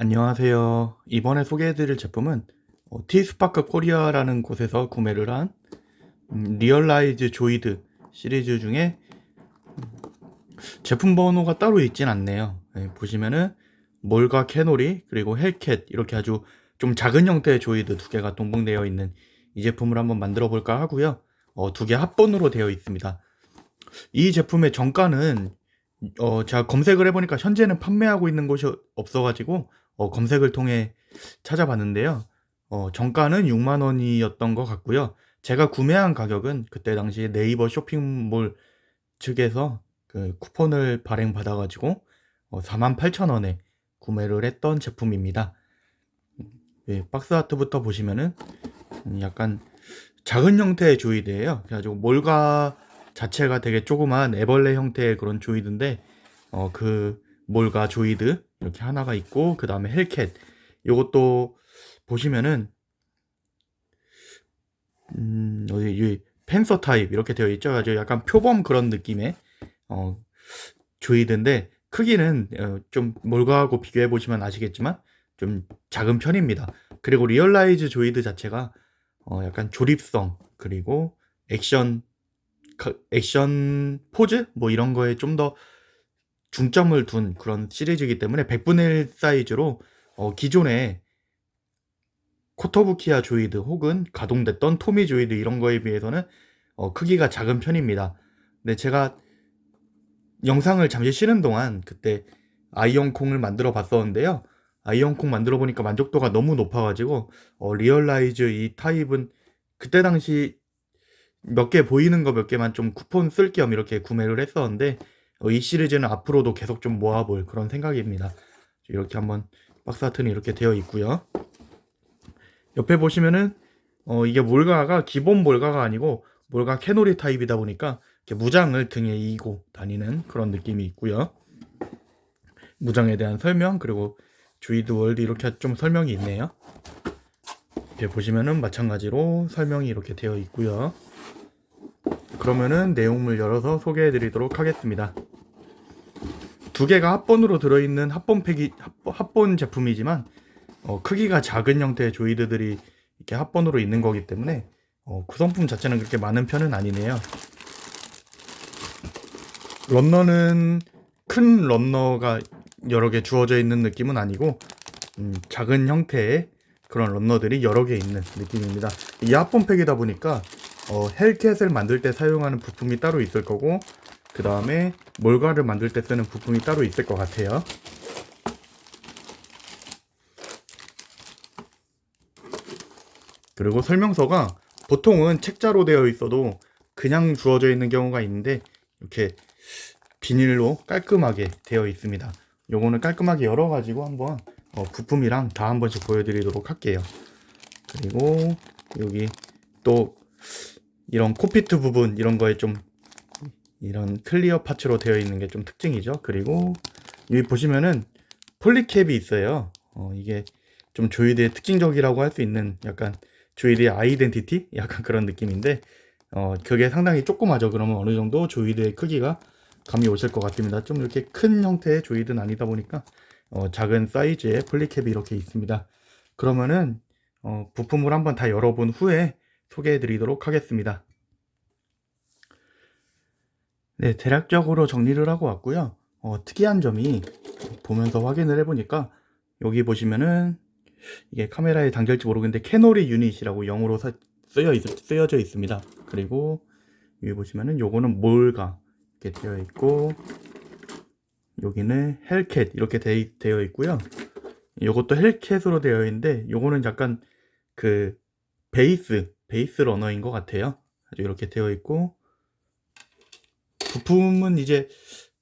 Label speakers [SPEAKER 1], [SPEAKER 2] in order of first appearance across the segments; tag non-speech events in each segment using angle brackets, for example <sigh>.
[SPEAKER 1] 안녕하세요. 이번에 소개해드릴 제품은 어, 티스파크 코리아라는 곳에서 구매를 한 음, 리얼라이즈 조이드 시리즈 중에 음, 제품 번호가 따로 있진 않네요. 네, 보시면은 몰과 캐놀이 그리고 헬캣 이렇게 아주 좀 작은 형태의 조이드 두 개가 동봉되어 있는 이 제품을 한번 만들어 볼까 하고요. 어, 두 개 합본으로 되어 있습니다. 이 제품의 정가는 어, 제가 검색을 해보니까 현재는 판매하고 있는 곳이 없어가지고 어, 검색을 통해 찾아봤는데요. 어, 정가는 6만 원이었던 것 같고요. 제가 구매한 가격은 그때 당시에 네이버 쇼핑몰 측에서 그 쿠폰을 발행 받아가지고 어, 4만 8천 원에 구매를 했던 제품입니다. 예, 박스 아트부터 보시면은 음, 약간 작은 형태의 조이드예요. 그래가지고 몰가 자체가 되게 조그만 애벌레 형태의 그런 조이드인데 어, 그 몰과 조이드 이렇게 하나가 있고 그 다음에 헬캣 요것도 보시면은 음, 어디 이 펜서 타입 이렇게 되어 있죠. 아주 약간 표범 그런 느낌의 어, 조이드인데 크기는 어, 좀 몰과하고 비교해 보시면 아시겠지만 좀 작은 편입니다. 그리고 리얼라이즈 조이드 자체가 어, 약간 조립성 그리고 액션 가- 액션 포즈 뭐 이런 거에 좀더 중점을 둔 그런 시리즈이기 때문에 100분의 1 사이즈로 어, 기존의 코토부키아 조이드 혹은 가동됐던 토미 조이드 이런 거에 비해서는 어, 크기가 작은 편입니다. 근데 제가 영상을 잠시 쉬는 동안 그때 아이언콩을 만들어 봤었는데요. 아이언콩 만들어 보니까 만족도가 너무 높아가지고 어, 리얼라이즈 이 타입은 그때 당시 몇 개 보이는 거 몇 개만 좀 쿠폰 쓸 겸 이렇게 구매를 했었는데 어, 이 시리즈는 앞으로도 계속 좀 모아볼 그런 생각입니다. 이렇게 한번 박스 아트는 이렇게 되어 있고요. 옆에 보시면은 어, 이게 몰가가 기본 몰가가 아니고 몰가 캐노리 타입이다 보니까 무장을 등에 이고 다니는 그런 느낌이 있고요. 무장에 대한 설명 그리고 주이드 월드 이렇게 좀 설명이 있네요. 이렇게 보시면은 마찬가지로 설명이 이렇게 되어 있고요. 그러면은 내용물 열어서 소개해 드리도록 하겠습니다. 두 개가 합본으로 들어있는 합본 팩이 합본, 제품이지만 어, 크기가 작은 형태의 조이드들이 이렇게 합본으로 있는 거기 때문에 어, 구성품 자체는 그렇게 많은 편은 아니네요. 런너는 큰 런너가 여러 개 주어져 있는 느낌은 아니고 음, 작은 형태의 그런 런너들이 여러 개 있는 느낌입니다. 이 합본 팩이다 보니까 어, 헬캣을 만들 때 사용하는 부품이 따로 있을 거고 그 다음에 몰가를 만들 때 쓰는 부품이 따로 있을 것 같아요. 그리고 설명서가 보통은 책자로 되어 있어도 그냥 주어져 있는 경우가 있는데 이렇게 비닐로 깔끔하게 되어 있습니다. 요거는 깔끔하게 열어가지고 한번 어, 부품이랑 다 한 번씩 보여드리도록 할게요. 그리고 여기 또 이런 코피트 부분 이런 거에 좀 이런 클리어 파츠로 되어 있는 게 좀 특징이죠. 그리고 여기 보시면은 폴리캡이 있어요. 어, 이게 좀 조이드의 특징적이라고 할 수 있는 약간 조이드의 아이덴티티 <laughs> 약간 그런 느낌인데 어, 그게 상당히 조그마죠. 그러면 어느 정도 조이드의 크기가 감이 오실 것 같습니다. 좀 이렇게 큰 형태의 조이드는 아니다 보니까 어, 작은 사이즈의 폴리캡이 이렇게 있습니다. 그러면은 어, 부품을 한번 다 열어본 후에 소개해 드리도록 하겠습니다. 네, 대략적으로 정리를 하고 왔고요. 어, 특이한 점이 보면서 확인을 해보니까 여기 보시면은 이게 카메라에 담길지 모르겠는데 캐노리 유닛이라고 영어로 사- 쓰여 있, 쓰여져 있습니다. 그리고 여기 보시면은 요거는 몰가 이렇게 되어 있고 여기는 헬캣 이렇게 되, 되어 있고요. 요것도 헬캣으로 되어 있는데 요거는 약간 그 베이스 베이스 러너인 것 같아요. 아주 이렇게 되어 있고 부품은 이제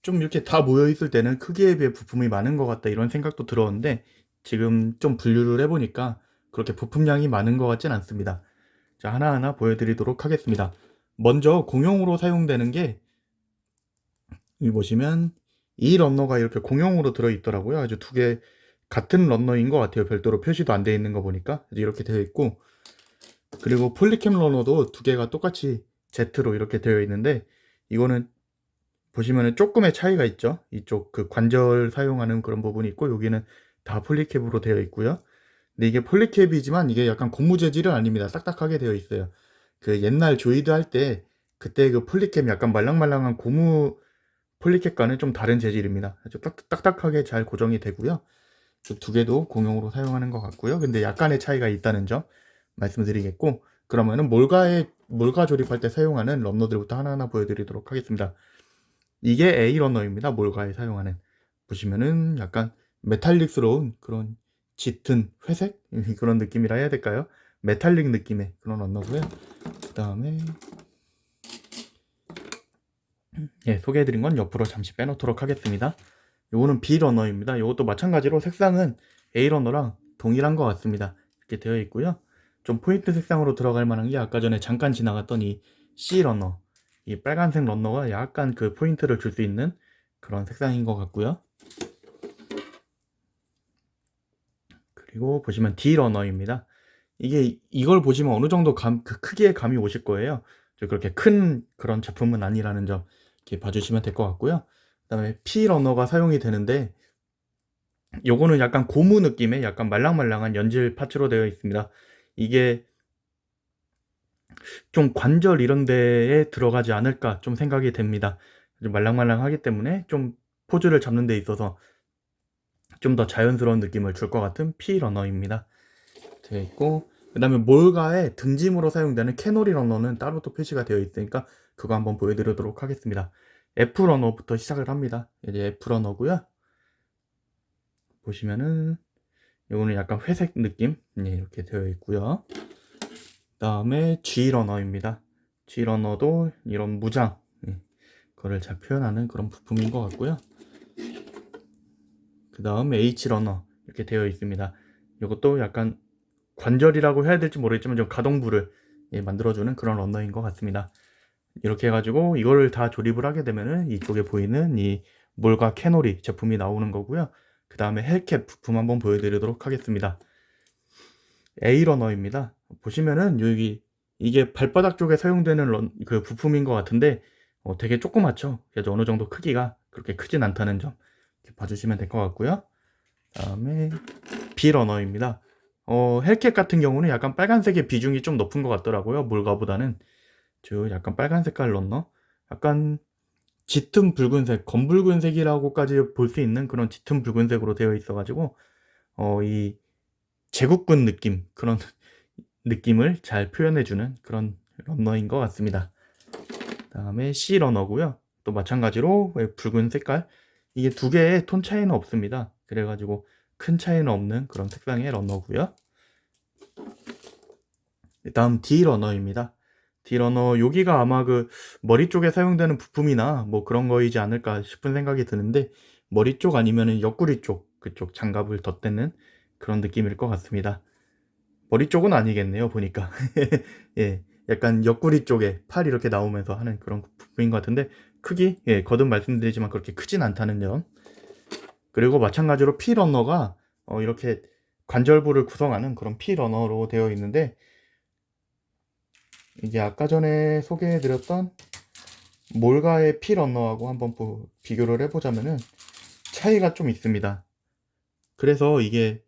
[SPEAKER 1] 좀 이렇게 다 모여 있을 때는 크기에 비해 부품이 많은 것 같다 이런 생각도 들었는데 지금 좀 분류를 해보니까 그렇게 부품량이 많은 것 같진 않습니다. 자 하나하나 보여드리도록 하겠습니다. 먼저 공용으로 사용되는 게 여기 보시면 이 런너가 이렇게 공용으로 들어있더라고요. 아주 두 개 같은 런너인 것 같아요. 별도로 표시도 안돼 있는 거 보니까 이렇게 되어 있고 그리고 폴리캠 러너도 두 개가 똑같이 Z로 이렇게 되어 있는데 이거는 보시면은 조금의 차이가 있죠. 이쪽 그 관절 사용하는 그런 부분이 있고 여기는 다 폴리캡으로 되어 있고요. 근데 이게 폴리캡이지만 이게 약간 고무 재질은 아닙니다. 딱딱하게 되어 있어요. 그 옛날 조이드 할 때 그때 그 폴리캡 약간 말랑말랑한 고무 폴리캡과는 좀 다른 재질입니다. 아주 딱, 딱딱하게 잘 고정이 되고요. 그두 개도 공용으로 사용하는 것 같고요. 근데 약간의 차이가 있다는 점 말씀드리겠고 그러면은 몰가에 몰가 조립할 때 사용하는 런너들부터 하나하나 보여드리도록 하겠습니다. 이게 A 런너입니다. 몰가에 사용하는 보시면은 약간 메탈릭스러운 그런 짙은 회색 그런 느낌이라 해야 될까요? 메탈릭 느낌의 그런 런너고요. 그 다음에 예 소개해드린 건 옆으로 잠시 빼놓도록 하겠습니다. 요거는 B 러너입니다. 요것도 마찬가지로 색상은 A 러너랑 동일한 것 같습니다. 이렇게 되어 있고요. 좀 포인트 색상으로 들어갈 만한 게 아까 전에 잠깐 지나갔던 이 C 러너, 이 빨간색 러너가 약간 그 포인트를 줄 수 있는 그런 색상인 것 같고요. 그리고 보시면 D 러너입니다. 이게 이걸 보시면 어느 정도 감, 그 크기의 감이 오실 거예요. 저 그렇게 큰 그런 제품은 아니라는 점 이렇게 봐주시면 될 것 같고요. 그다음에 P 러너가 사용이 되는데 요거는 약간 고무 느낌의 약간 말랑말랑한 연질 파츠로 되어 있습니다. 이게 좀 관절 이런 데에 들어가지 않을까 좀 생각이 됩니다. 좀 말랑말랑하기 때문에 좀 포즈를 잡는 데 있어서 좀 더 자연스러운 느낌을 줄 것 같은 P 러너입니다. 되어 있고 그 다음에 몰가의 등짐으로 사용되는 캐노리 러너는 따로 또 표시가 되어 있으니까 그거 한번 보여드리도록 하겠습니다. F 러너부터 시작을 합니다. 이제 F 러너고요. 보시면은 이거는 약간 회색 느낌 네, 이렇게 되어 있고요. 그다음에 G 러너입니다. G 러너도 이런 무장 네, 그거를 잘 표현하는 그런 부품인 것 같고요. 그 다음 H 러너 이렇게 되어 있습니다. 이것도 약간 관절이라고 해야 될지 모르겠지만 좀 가동부를 예, 만들어주는 그런 러너인 것 같습니다. 이렇게 해가지고 이거를 다 조립을 하게 되면은 이쪽에 보이는 이 몰과 캐노리 제품이 나오는 거고요. 그 다음에 헬캡 부품 한번 보여드리도록 하겠습니다. A 러너입니다. 보시면은 여기 이게 발바닥 쪽에 사용되는 런, 그 부품인 것 같은데 어, 되게 조그맣죠. 그래서 어느 정도 크기가 그렇게 크진 않다는 점 봐주시면 될 것 같고요. 다음에 B 러너입니다. 어, 헬캡 같은 경우는 약간 빨간색의 비중이 좀 높은 것 같더라고요. 몰가보다는 저 약간 빨간 색깔 넣나? 약간 짙은 붉은색, 검붉은색이라고까지 볼 수 있는 그런 짙은 붉은색으로 되어 있어가지고 어, 이 제국군 느낌 그런 <laughs> 느낌을 잘 표현해주는 그런 러너인 것 같습니다. 다음에 C 러너고요. 또 마찬가지로 붉은 색깔 이게 두 개의 톤 차이는 없습니다. 그래가지고 큰 차이는 없는 그런 색상의 러너고요. 다음 D 러너입니다. D 러너 여기가 아마 그 머리 쪽에 사용되는 부품이나 뭐 그런 거이지 않을까 싶은 생각이 드는데 머리 쪽 아니면은 옆구리 쪽 그쪽 장갑을 덧대는 그런 느낌일 것 같습니다. 머리 쪽은 아니겠네요 보니까 <laughs> 예 약간 옆구리 쪽에 팔 이렇게 나오면서 하는 그런 부품인 것 같은데 크기 예 거듭 말씀드리지만 그렇게 크진 않다는 점 그리고 마찬가지로 P 러너가 어, 이렇게 관절부를 구성하는 그런 P 러너로 되어 있는데 이게 아까 전에 소개해드렸던 몰가의 P 러너하고 한번 보- 비교를 해보자면은 차이가 좀 있습니다. 그래서 이게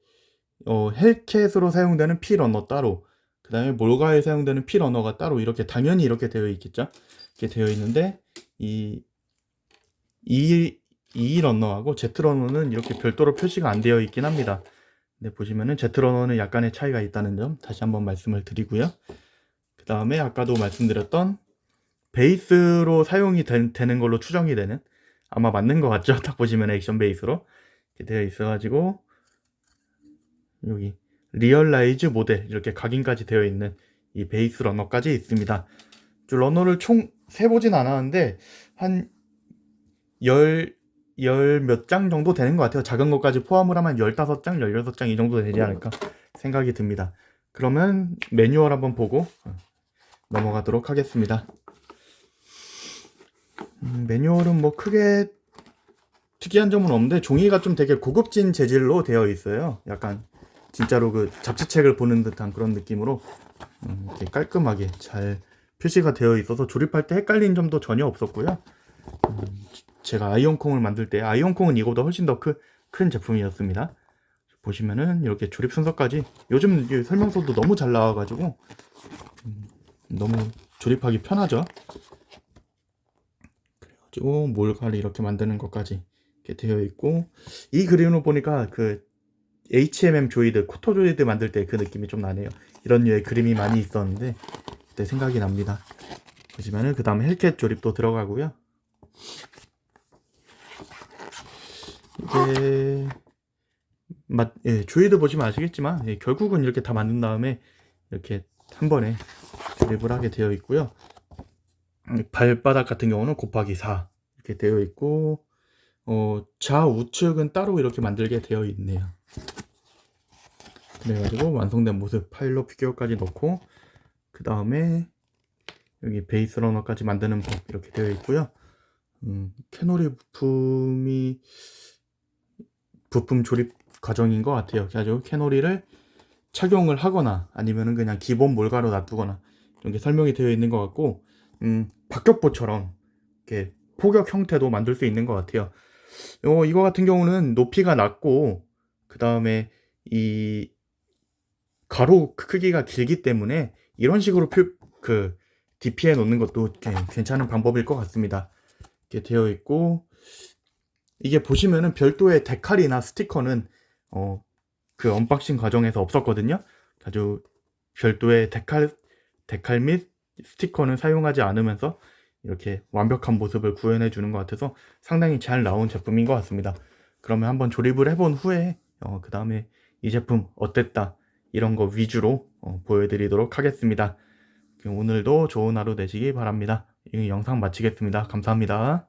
[SPEAKER 1] 어, 헬캣으로 사용되는 P 러너 따로, 그 다음에 몰가에 사용되는 P 러너가 따로 이렇게 당연히 이렇게 되어 있겠죠. 이렇게 되어 있는데 이 이, 이 러너하고 Z 러너는 이렇게 별도로 표시가 안 되어 있긴 합니다. 근데 보시면은 Z 러너는 약간의 차이가 있다는 점 다시 한번 말씀을 드리고요. 그 다음에 아까도 말씀드렸던 베이스로 사용이 된- 되는 걸로 추정이 되는 아마 맞는 것 같죠? <laughs> 딱 보시면 액션 베이스로 되어 있어가지고 여기 리얼라이즈 모델 이렇게 각인까지 되어 있는 이 베이스 러너까지 있습니다. 저 러너를 총 세보진 않았는데 한 열, 열 몇 장 정도 되는 것 같아요. 작은 것까지 포함을 하면 15장, 16장 이 정도 되지 않을까 생각이 듭니다. 그러면 매뉴얼 한번 보고 어, 넘어가도록 하겠습니다. 음, 매뉴얼은 뭐 크게 특이한 점은 없는데 종이가 좀 되게 고급진 재질로 되어 있어요. 약간 진짜로 그 잡지책을 보는 듯한 그런 느낌으로 음, 이렇게 깔끔하게 잘 표시가 되어 있어서 조립할 때 헷갈린 점도 전혀 없었고요. 음, 제가 아이언콩을 만들 때 아이언콩은 이거보다 훨씬 더 큰 제품이었습니다. 보시면은 이렇게 조립 순서까지 요즘 이 설명서도 너무 잘 나와가지고 음, 너무 조립하기 편하죠. 그래가지고 몰카를 이렇게 만드는 것까지 이렇게 되어 있고 이 그림을 보니까 그 HMM 조이드 코토 조이드 만들 때 그 느낌이 좀 나네요. 이런 류의 그림이 많이 있었는데 그때 생각이 납니다. 보시면은 그 다음에 헬켓 조립도 들어가고요. 이게 맛, 예, 조이드 보시면 아시겠지만 예, 결국은 이렇게 다 만든 다음에 이렇게 한 번에 조립을 하게 되어 있고요. 음, 발바닥 같은 경우는 곱하기 4 이렇게 되어 있고 어, 좌우측은 따로 이렇게 만들게 되어 있네요. 그래가지고 완성된 모습 파일로 피규어까지 넣고 그 다음에 여기 베이스 러너까지 만드는 법 이렇게 되어 있고요. 음, 캐노리 부품이 부품 조립 과정인 것 같아요. 그래가지고 캐노리를 착용을 하거나 아니면은 그냥 기본 몰가로 놔두거나 이런 게 설명이 되어 있는 것 같고 음, 박격포처럼 이렇게 포격 형태도 만들 수 있는 것 같아요. 어, 이거 같은 경우는 높이가 낮고 그 다음에 이 가로 크기가 길기 때문에 이런 식으로 표, 그 DP에 놓는 것도 꽤 괜찮은 방법일 것 같습니다. 이렇게 되어 있고 이게 보시면은 별도의 데칼이나 스티커는 어, 그 언박싱 과정에서 없었거든요. 아주 별도의 데칼 데칼 및 스티커는 사용하지 않으면서 이렇게 완벽한 모습을 구현해 주는 것 같아서 상당히 잘 나온 제품인 것 같습니다. 그러면 한번 조립을 해본 후에 어, 그 다음에 이 제품 어땠다 이런 거 위주로 어, 보여드리도록 하겠습니다. 오늘도 좋은 하루 되시기 바랍니다. 이 영상 마치겠습니다. 감사합니다.